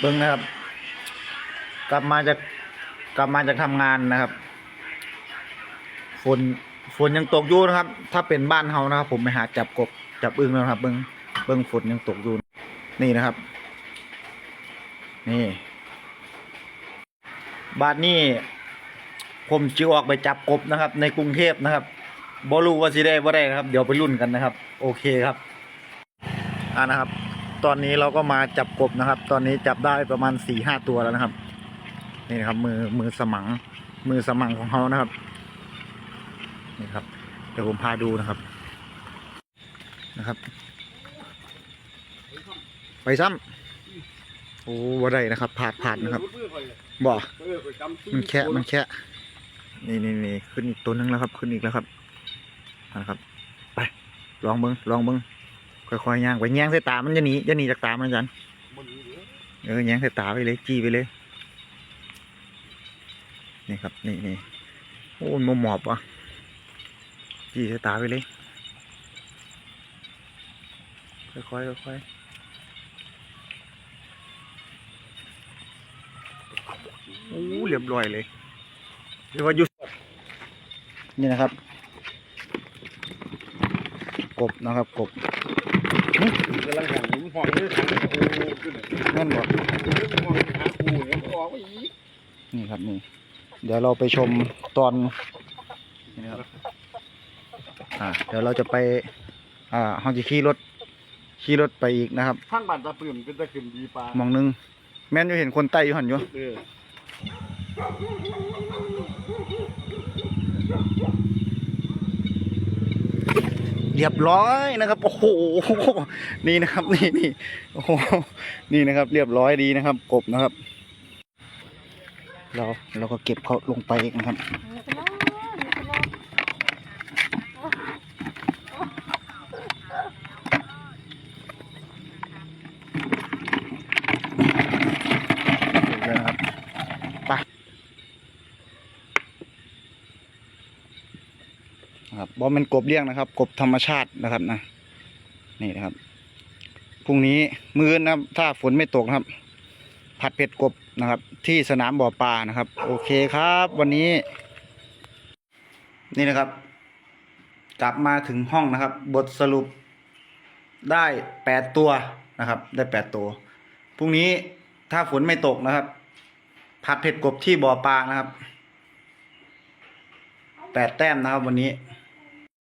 เบิ้งนะครับ กลับมาจากกลับมาจากทำงานนะครับฝนฝนยังตกอยู่นะครับ ถ้าเป็นบ้านเฮานะครับ ผมไปหาจับกบจับอึ้งแล้วครับ เบิ้งเบิ้งฝนยังตกอยู่นี่นะครับ นี่บ้านนี้ผมจะออกไปจับกบนะครับ ในกรุงเทพนะครับบรู้ว่าสิได้บ่ได้ครับ เดี๋ยวไปรุ่นกันนะครับ โอเคครับ อ่านะครับ ตอนนี้เราก็มาจับกบนะครับ ตอนนี้จับได้ประมาณสี่ห้าตัวแล้วนะครับ นี่นะครับ มือมือสมัง มือสมังของเขานะครับ นี่ครับ เดี๋ยวผมพาดูนะครับ นะครับ ไปซ้ำโอ้บ่ได้นะครับผาดผาดนะครับบ่มันแค่มันแค่นี่นี่นี่ขึ้นอีกตัวหนึงแล้วครับ ขึ้นอีกแล้วครับนะครับ ไป ลองเบิ้งลองเบิ้ง ค่อยๆย่างไปแย่งใส่ตามันจะหนีจะหนีจากตามันอาจันเออแย่งใส่ตาไปเลยจี้ไปเลย นี่ครับนี่นี่โอ้ยมหมอบอะจี้ใส่ตาไปเลย ค่อยๆค่อยๆโอ้เรียบร้อยเลยเรียกว่าหยุดนี่นะครับ กบนะครับกบ กำลังหันหมุนหอยเลยหันโอ้ขึ้นเลยนั่นบอกหอยหาปูเนี่ยมันออกมาอีกนี่ครับนี่ เดี๋ยวเราไปชมตอนนี่นะครับอ่าเดี๋ยวเราจะไป อ่าเราจะขี่รถขี่รถไปอีกนะครับข้างบ้านตาปื่มเป็นตะขึ้นดีปลามองหนึงแม่นอยู่เห็นคนไต่อยู่หันอยู่ เออ เรียบร้อยนะครับโอ้โหนี่นะครับนี่นี่โอ้โหนี่นะครับ เรียบร้อยดีนะครับ กบนะครับ เราเราก็เก็บเขาลงไปอีกนะครับเดี๋ยวนะครับไป นะครับบอมเป็นกบเลี้ยงนะครับ กบธรรมชาตินะครับนะนี่นะครับพรุ่งนี้มื้อนะครับ ถ้าฝนไม่ตกนะครับ ผัดเผ็ดกบนะครับ ที่สนามบ่อปลานะครับ โอเคครับ วันนี้ นี่นะครับ กลับมาถึงห้องนะครับ บทสรุปได้แปดตัวนะครับ ได้แปดตัวพรุ่งนี้ถ้าฝนไม่ตกนะครับ ผัดเผ็ดกบที่บ่อปลานะครับแปดแต้มนะครับวันนี้